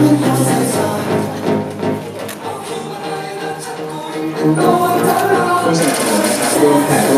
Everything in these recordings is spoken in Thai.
ผู้สนับสนุ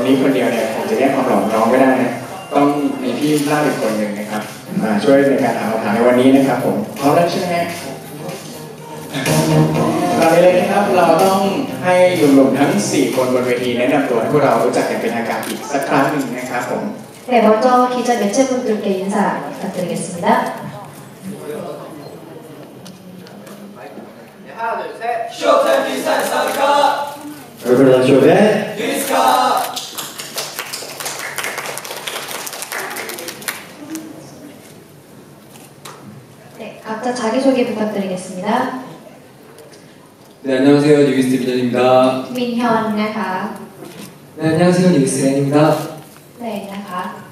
รงนี้คนเดียวเนี่ยผมจะแยกความหล่อของน้องไม่ได้นะ ต้องมีพี่ล่าอีกคนหนึ่งนะครับ มาช่วยในการถามคำถามในวันนี้นะครับ ผมพร้อมแล้วใช่ไหมฮะก่อนอื่นเลยนะครับ เราต้องให้หนุ่มๆทั้ง 4 คนบนเวทีแนะนำตัวให้พวกเรารู้จักกันเป็นทางการอีกสักครั้งหนึ่งนะครับผม 네, 먼저 기자 매체분들께 인사 부탁드리겠습니다. 하나 둘셋 쇼타임 비슷한 사카 얼굴 쇼에 디스카 자 자기소개 부탁드리겠습니다. 네, 안녕하세요. 뉴이스트 비전입니다. 민현 나가. 네, 안녕하세요. 뉴이스트 랜입니다. 네, 나가.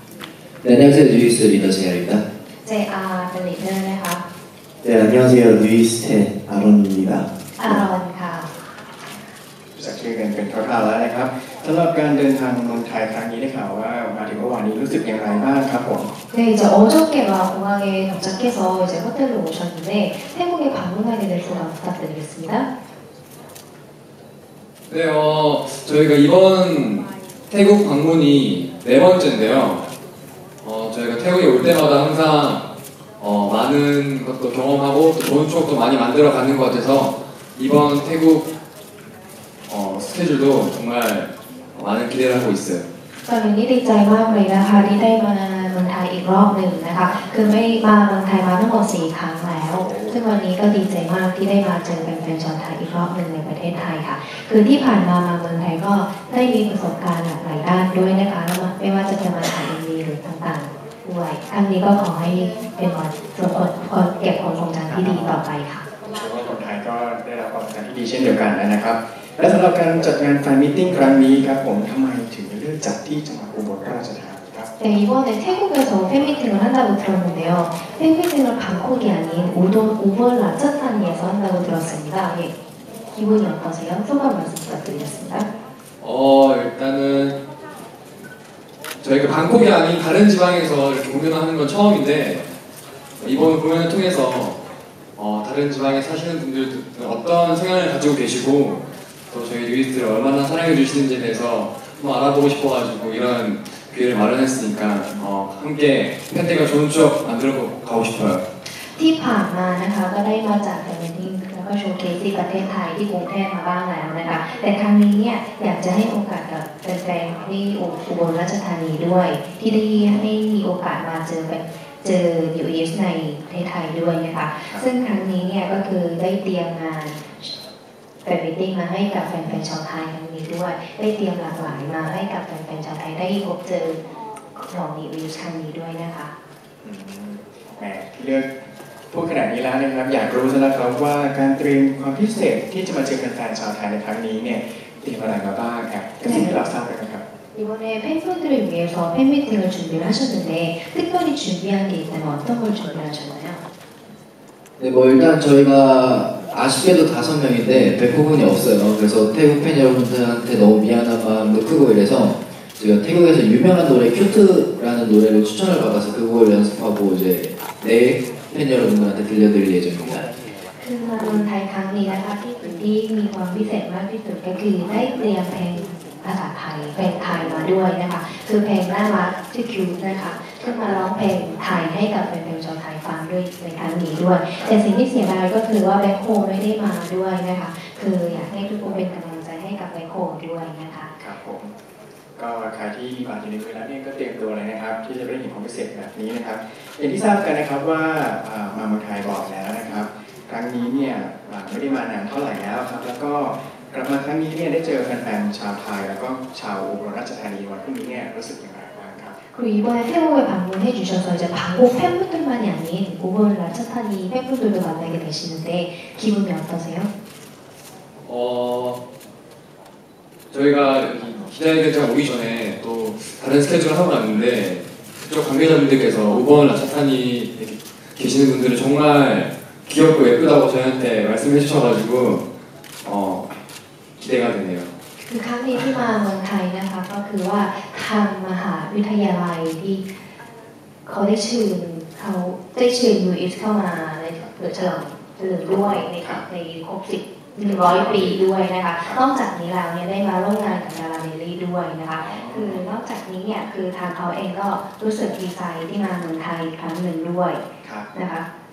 네, 안녕하세요. 뉴이스트 리더 제알입니다. JR 벨리드 나가. 네, 안녕하세요. 뉴이스트 아론입니다. 아론 가. รู้จักชื่อกันเป็นคร่าวๆแล้วนะครับสำหรับการเดินทางเมืองไทยครั้ง รู้สึกอย่างไรบ้างครับผม 네, 이제 어저께가 공항에 도착해서 이제 호텔로 오셨는데 태국에 방문하게 될 소감 부탁드리겠습니다. 네, 어, 저희가 이번 태국 방문이 네 번째인데요. 어, 저희가 태국에 올 때마다 항상 어, 많은 것도 경험하고 또 좋은 추억도 많이 만들어 가는 것 같아서 이번 태국 어, 스케줄도 정말 많은 기대를 하고 있어요. ตอนนี้ดีใจมากเลยนะคะ ที่ได้มาเมืองไทยอีกรอบหนึ่งนะคะ คือไม่มาเมืองไทยมาทั้งหมดสี่ครั้งแล้ว ซึ่งวันนี้ก็ดีใจมากที่ได้มาเจอแฟนชาวไทยอีกรอบหนึ่งในประเทศไทยค่ะ คือที่ผ่านมามาเมืองไทยก็ได้มีประสบการณ์หลากหลายด้านด้วยนะคะแล้วไม่ว่าจะเป็นมาถ่ายเอ็มวีหรือต่างๆด้วยครั้งนี้ก็ขอให้เป็นวันส่วนคนเก็บความทรงจำที่ดีต่อไปค่ะเชื่อว่าคนไทยก็ได้รับความสำคัญที่ดีเช่นเดียวกันนะครับ และสำหรับการจัดงานแฟนมิทติ้งครั้งนี้ครับผมทำไมถึง 글자 띠정하고 못떨어져나 네, 이번에 태국에서 팬미팅을 한다고 들었는데요. 팬미팅을 방콕이 아닌 오돈, 오월 라차타니에서 한다고 들었습니다. 예. 기분이 어떠세요? 소감 말씀 부탁드리겠습니다. 어, 일단은 저희가 방콕이 아닌 다른 지방에서 이렇게 공연하는 건 처음인데 이번 공연을 통해서 어, 다른 지방에 사시는 분들 어떤 생각을 가지고 계시고 또 저희 뉴이스트를 얼마나 사랑해 주시는지에 대해서 한번 알아보고 싶어가지고 이런 기회를 마련했으니까 어, 함께 팬들과 좋은 추억 만들어 가고 싶어요. ที่ผ่านมานะคะก็ได้มาจากแฟนมิติ้งแล้วก็โชว์เคสที่ประเทศไทยที่กรุงเทพมาบ้างแล้วนะคะ แต่ครั้งนี้เนี่ยอยากจะให้โอกาสกับแฟนๆที่อุบลราชธานีด้วย ที่ได้ให้มีโอกาสมาเจอแบบเจอยูเอสในประเทศไทยด้วยนะคะ ซึ่งครั้งนี้เนี่ยก็คือได้เตรียมงาน แฟนมิทติ้งมาให้กับแฟนๆชาวไทยครั้งนี้ด้วย ได้เตรียมหลากหลายมาให้กับแฟนๆชาวไทยได้พบเจอของนิวครั้งนี้ด้วยนะคะ อืมแหมเลือกพูดขนาดนี้แล้วนะครับ อยากรู้ซะแล้วครับว่าการเตรียมความพิเศษที่จะมาเจอแฟนๆชาวไทยในครั้งนี้เนี่ยเตรียมอะไรมาบ้างครับกระซิบให้เราทราบกันนะครับ 이번에 팬분들을 위해서 팬미팅을 준비를 하셨는데 특별히 준비한 게 있다면 어떤 걸 준비하셨나요? 네, 뭐 일단 저희가 아쉽게도 다섯 명인데 백호군이 없어요. 그래서 태국 팬 여러분들한테 너무 미안한 마음도 크고 이래서 제가 태국에서 유명한 노래 큐트라는 노래를 추천을 받아서 그 곡을 연습하고 이제 내일 팬 여러분들한테 들려드릴 예정입니다. คือมาเมืองไทยครั้งนี้นะคะที่สิ่งที่มีความพิเศษมากที่สุดก็คือได้เตรียมเพลงภาษาไทยเพลงไทยมาด้วยนะคะ คือเพลงน่ารักที่คิวนะคะ ซึ่งมาร้องเพลงไทยให้กับแฟนๆชาวไทยฟังด้วยในครั้งนี้ด้วย แต่สิ่งที่เสียดายก็คือว่าแบ็คโฮไม่ได้มาด้วยนะคะ คืออยากให้ทุกคนเป็นกำลังใจให้กับแบ็คโฮด้วยนะคะครับผมก็ใครที่มีบัตรอยู่ในมือแล้วเนี่ยก็เตรียมตัวเลยนะครับ ที่จะได้เห็นความพิเศษแบบนี้นะครับอย่างที่ทราบกันนะครับว่ามาเมืองไทยบอกแล้วนะครับ ครั้งนี้เนี่ยไม่ได้มานานเท่าไหร่แล้วครับ แล้วก็กลับมาครั้งนี้เนี่ยได้เจอแฟนๆชาวไทย แล้วก็ชาวอุบลราชธานีวันพรุ่งนี้เนี่ยรู้สึกอย่างไรบ้าง 그리고 이번에 태국에 방문해 주셔서 이제 방콕 팬분들만이 아닌 우번 라차타니 팬분들도 만나게 되시는데 기분이 어떠세요? 어 저희가 기자회견장 오기 전에 또 다른 스케줄을 하고 갔는데 그쪽 관계자분들께서 5번 라차탄이 계시는 분들은 정말 귀엽고 예쁘다고 저희한테 말씀해 주셔가지고 어 기대가 되네요. คือครั้งนี้ที่มาเมืองไทยนะคะก็คือว่าทางมหาวิทยาลัยที่เขาได้เชิญเขาได้เชิญยูเอสเข้ามาในเปิดเฉลิมเฉลิมด้วยในในครบสิบหนึ่งร้อยปีด้วยนะคะนอกจากนี้แล้วเนี่ยได้มาร่วมงานกับดาราเมลี่ด้วยนะคะคือนอกจากนี้เนี่ยคือทางเขาเองก็รู้สึกดีใจที่มาเมืองไทยครั้งหนึ่งด้วยนะคะ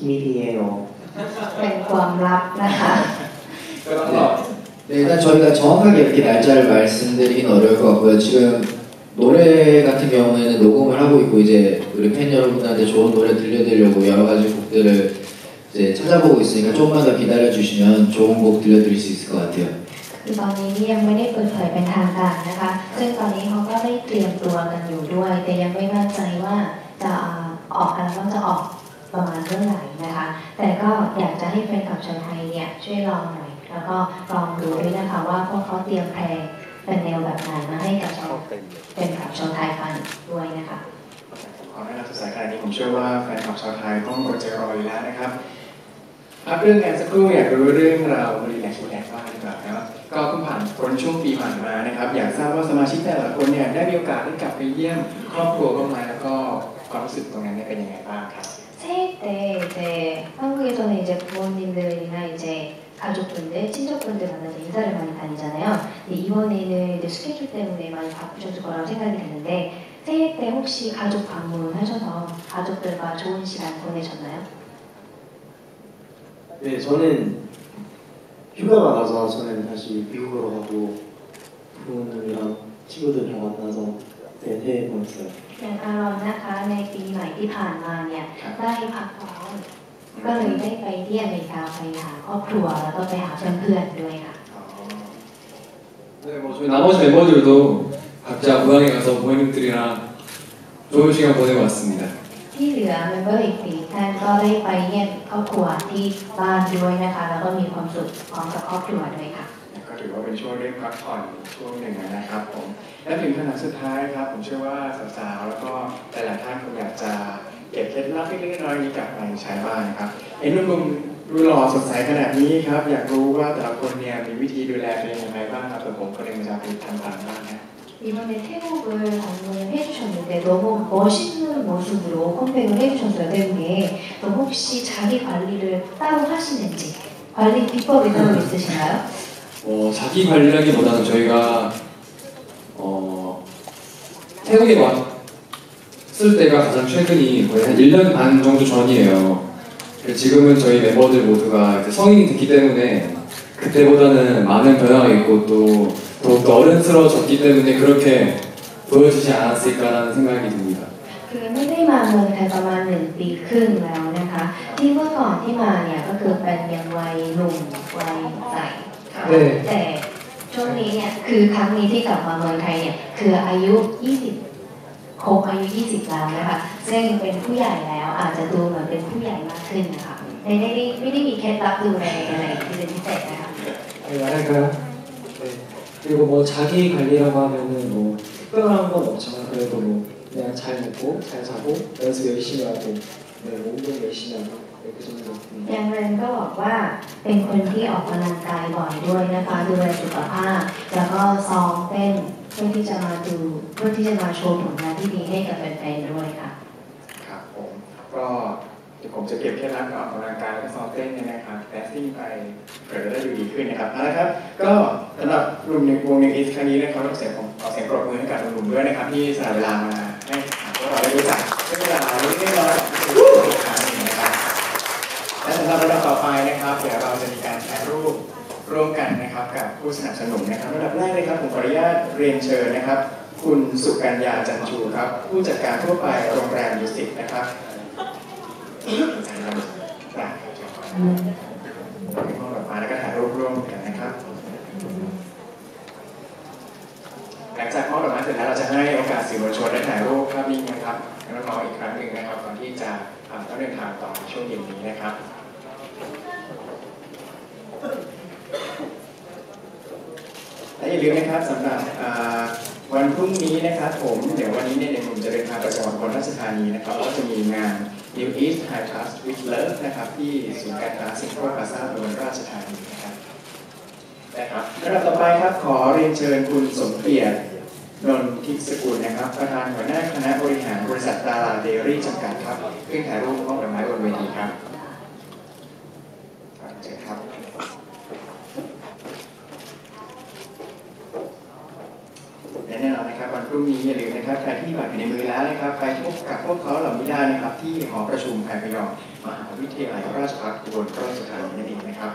비밀이에요. เป็นความลับนะคะ ก็ต้องรอ 네, 일단 저희가 정확하게 이렇게 날짜를 말씀드리긴 어려울 것 같고요. 지금 노래 같은 경우에는 녹음을 하고 있고 이제 우리 팬 여러분들한테 좋은 노래 들려드리려고 여러 가지 곡들을 이제 찾아보고 있으니까 조금만 더 기다려 주시면 좋은 곡 들려드릴 수 있을 것 같아요. คือตอนนี้นี่ยังไม่ได้เปิดเผยเป็นทางการนะคะ ซึ่งตอนนี้เขาก็ได้เตรียมตัวกันอยู่ด้วย แต่ยังไม่มั่นใจว่าจะออกอัลบั้มจะออก ประมาณเมื่อไหร่นะคะ แต่ก็อยากจะให้แฟนคลับชาวไทยเนี่ยช่วยลองหน่อย แล้วก็ลองดูด้วยนะคะว่าพวกเขาเตรียมเพลงเป็นแนวแบบไหนมาให้กับชาวแฟนคลับชาวไทยฟังด้วยนะคะความน่ารักสดใสขนาดนี้ผมเชื่อว่าแฟนคลับชาวไทยต้องอดใจรออยู่แล้วนะครับพักเรื่องงานสักครู่อยากรู้เรื่องราวรีแลกซ์รีแลกซ์บ้างดีกว่านะครับก็เพิ่งผ่านพ้นช่วงปีใหม่มานะครับ อยากทราบว่าสมาชิกแต่ละคนเนี่ยได้มีโอกาสได้กลับไปเยี่ยม ครอบครัวบ้างไหมแล้วก็ความรู้สึกตรงนั้นเนี่ยเป็นยังไงบ้างครับ 새해 때 이제 한국에서는 이제 부모님들이나 이제 가족분들, 친척분들 만나서 인사를 많이 다니잖아요. 근데 이번에는 이제 스케줄 때문에 많이 바쁘셨을 거라고 생각이 드는데 새해 때 혹시 가족 방문하셔서 가족들과 좋은 시간 보내셨나요? 네, 저는 휴가가 나서 저는 다시 미국으로 가고 부모님이랑 친구들이랑 만나서 네, 새해 보냈어요. อย่างอารอนนะคะในปีใหม่ที่ผ่านมาเนี่ยได้พักร้อนก็เลยได้ไปที่อเมริกาไปหาครอบครัวแล้วก็ไปหาเพื่อนๆด้วยค่ะ อ๋อ 네, 뭐 저희 나머지 멤버들도 각자 고향에 가서 부모님들이랑 좋은 시간 보내고 왔습니다. ที่เหลือเมมเบอร์อีกสี่ท่านก็ได้ไปเยี่ยมครอบครัวที่บ้านด้วยนะคะ แล้วก็มีความสุขพร้อมกับครอบครัวด้วยค่ะ ก็ ถือว่าเป็นช่วงได้พักผ่อนช่วงหนึ่งนะครับผมและถึงขนาดสุดท้ายครับ ผมเชื่อว่าสาวๆแล้วก็หลายๆท่านคงอยากจะเก็บเคล็ดลับเล็กๆน้อยๆนี้กลับไปใช้บ้างนะครับเห็นหนุ่มๆดูหล่อสดใสขนาดนี้ครับ อยากรู้ว่าแต่ละคนเนี่ยมีวิธีดูแลตัวเองยังไงบ้างครับแต่ผมก็เลยจะไปทำตามบ้างนะ 이번에 태국을 방문을 해주셨는데 너무 멋있는 모습으로 컴백을 해주셨어요 태국에 그럼 혹시 자기 관리를 따로 하시는지 관리 비법이 따로 있으신가요? 어, 자기 관리라기보다는 저희가 어, 태국에 왔을 때가 가장 최근이 거의 한 1년 반 정도 전이에요. 그래서 지금은 저희 멤버들 모두가 이제 성인이 됐기 때문에 그때보다는 많은 변화가 있고 또 더욱더 어른스러워졌기 때문에 그렇게 보여주지 않았을까라는 생각이 듭니다. คือไม่ได้มาเมืองไทยประมาณหนึ่งปีครึ่งแล้วนะคะ ที่เมื่อก่อนที่มาเนี่ยก็คือเป็นยังวัยหนุ่มวัยใส 네. แต่ช่วงนี้เนี่ยคือครั้งนี้ที่กลับมาเมืองไทยเนี่ยคืออายุ 20ครบอายุ 20 แล้วนะคะซึ่งเป็นผู้ใหญ่แล้วอาจจะดูเหมือนเป็นผู้ใหญ่มากขึ้นนะคะไม่ได้ไม่ได้มีเคล็ดลับดูแลอะไรที่เป็นพิเศษนะคะ 네, 말할까요? 네. 그리고 뭐 자기 관리라고 하면은 뭐 특별한 건 없지만 그래도 뭐 그냥 잘 먹고 잘 자고 연습 열심히 하고 네, 뭐 운동 열심히 하고 네, 그 정도. อย่างเรนก็บอกว่าเป็นคนที่ออกกำลังกายบ่อยด้วยนะคะดูแลสุขภาพ แล้วก็ซ้อมเต้นเพื่อที่จะมาดูเพื่อที่จะมาโชว์ผลงานที่ดีให้กับแฟนๆด้วยค่ะครับผมก็เดี๋ยวผมจะเก็บเคล็ดลับการออกกำลังกายและซ้อมเต้นเนี่ยนะครับแต่ที่ขึ้นไปเผื่อจะได้ดูดีขึ้นนะครับเอาละครับ ก็สำหรับกลุ่มหนึ่งวงหนึ่งอีสครั้งนี้นะครับต้องเสียงของขอเสียงปรบมือให้กับหนุ่มๆด้วยนะครับที่สละเวลามาให้พวกเราได้รู้จักใช้เวลาเล็กน้อยๆอีกครั้งหนึ่งนะครับ และสำหรับระดับต่อไปนะครับ เดี๋ยวเราจะมีการถ่ายรูปร่วมกันนะครับกับผู้สนับสนุนนะครับระดับแรกเลยครับผมขออนุญาตเรียนเชิญนะครับ คุณสุกัญญาจันชูครับ ผู้จัดการทั่วไปโรงแรมดุสิตนะครับได้ครับมองออกมาแล้วก็ถ่ายรูปร่วมกันนะครับหลังจากมอบดอกไม้เสร็จแล้วเราจะให้โอกาสสื่อมวลชนได้ถ่ายรูปภาพนิ่งนะครับให้น้องๆอีกครั้งหนึ่งนะครับก่อนที่จะต้องเดินทางต่อในช่วงเย็นนี้นะครับ ละอย่าลืมนะครับสำหรับอ่าวันพรุ่งนี้นะครับผม เดี๋ยววันนี้เนี่ยเดี๋ยวผมจะเดินทางไปจังหวัดอุบลราชธานีนะครับก็จะมีงาน New East High Class with Love นะครับที่ศูนย์การค้าสิงคโปร์พาซาอุบลราชธานีนะครับนะครับระดับต่อไปครับขอเรียนเชิญคุณสมเกียรตินนทิสกุลนะครับ ประธานหัวหน้าคณะบริหารบริษัทดาราเดรี่จำกัดครับขึ้นถ่ายรูปมอบดอกไม้บนเวทีครับครับเชิญครับ และแน่นอนนะครับวัน พรุ่งนี้อย่าลืมนะครับใครที่มีบัตรอยู่ในมือแล้วนะครับไปพบกับพวกเขาเหล่านี้ได้นะครับ ที่หอประชุมแพรพยองมหาวิทยาลัยราชภัฏอุบลราชธานีนั่นเองนะครับ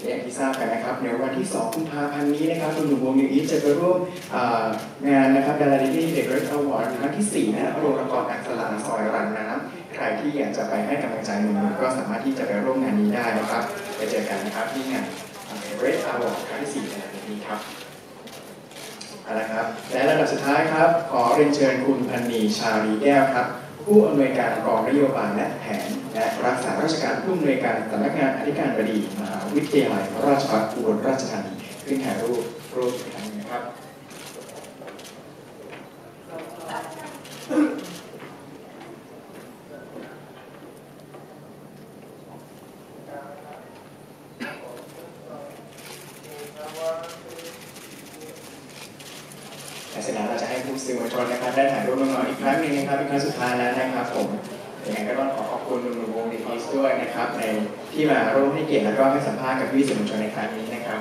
และอย่างที่ทราบกันนะครับในวันที่ 2 กุมภาพันธ์นี้นะครับคุณหนุ่มวงนิวอีทจะไปร่วมงานนะครับดาราดิตี้เด็กเรสอวอร์ดครั้งที่ 4 นะโรงละครอักษราซอยรังน้ำใครที่อยากจะไปให้กำลังใจหนุ่มก็สามารถที่จะไปร่วมงานนี้ได้นะครับไปเจอกันนะครับที่งานเรสอวอร์ดครั้งที่4ในวันนี้ครับ นะครับ และระดับสุดท้ายครับ ขอเรียนเชิญคุณพันนีชาลีแก้วครับ ผู้อำนวยการกองนโยบายและแผน และรักษาราชการผู้อำนวยการสำนักงานอธิการบดีมหาวิทยาลัยราชภัฏอุบลราชธานีขึ้นถ่ายรูปรูปครั้งหนึงนะครับ และเสร็จแล้วเราจะให้ผู้ สื่อมวลชนนะครับได้ถ่ายรูปน้องๆอีกครั้งหนึ่งนะครับเป็นครั้งสุดท้ายแล้วนะครับผมอยังไงก็ต้องขอขอบคุณหนุ่มๆวงดีทีสด้วยนะครับในที่มาร่วมให้เกียรติและก็ให้สัมภาษณ์กับพี่สื่อมวลชนในครั้งนี้นะครับ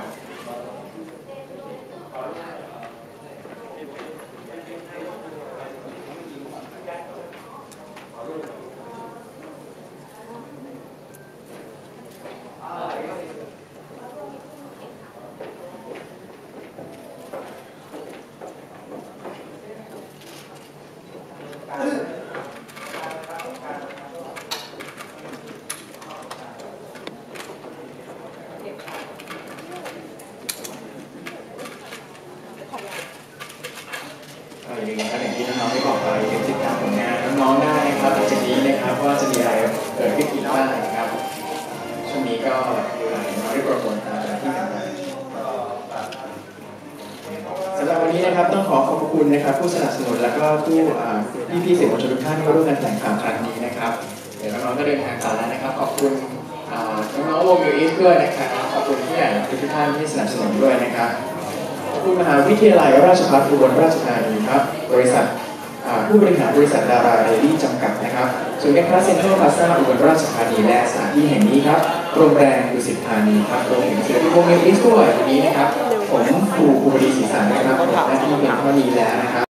ก็อย่าลืมนะครับอย่างที่น้องๆได้บอกไปอย่าลืมติดตามผลงานน้องๆได้นะครับหลังจากนี้นะครับว่าจะมีอะไรเกิดขึ้นอีกบ้างนะครับช่วงนี้ก็ดูหลายน้องได้โปรโมทตามที่ต่างๆสำหรับวันนี้นะครับต้องขอขอบ คุณนะครับผู้สนับสนุนแล้วก็ผู้อ่พี่ๆสื่อมวลชนทุกท่านที่มาร่วมกันแถลงข่าวครั้งนี้นะครับเดี๋ยวน้องๆก็เดินทางต่อแล้วนะครับ ขอบคุณน้องๆวงยูอีสด้วยนะครับขอบคุณผู้ใหญ่ทุกท่านที่สนับสนุนด้วยนะครับขอบคุณมหาวิทยาลัยราชภัฏอุบลราชธานีครับบริษัทผู้บริหารบริษัทดาราเดลี่จำกัดนะครับศูนย์การค้าเซ็นทรัลพลาซ่าอุบลราชธานีและสถานที่แห่งนี้ครับโรงแรมดุสิตธานีครับรวมถึงศิลปินวงเนวิสด้วยวันนี้นะครับ ผมครูภูบดีศรีสารนะครับหน้าที่เป็นเท่านี้แล้วนะครับ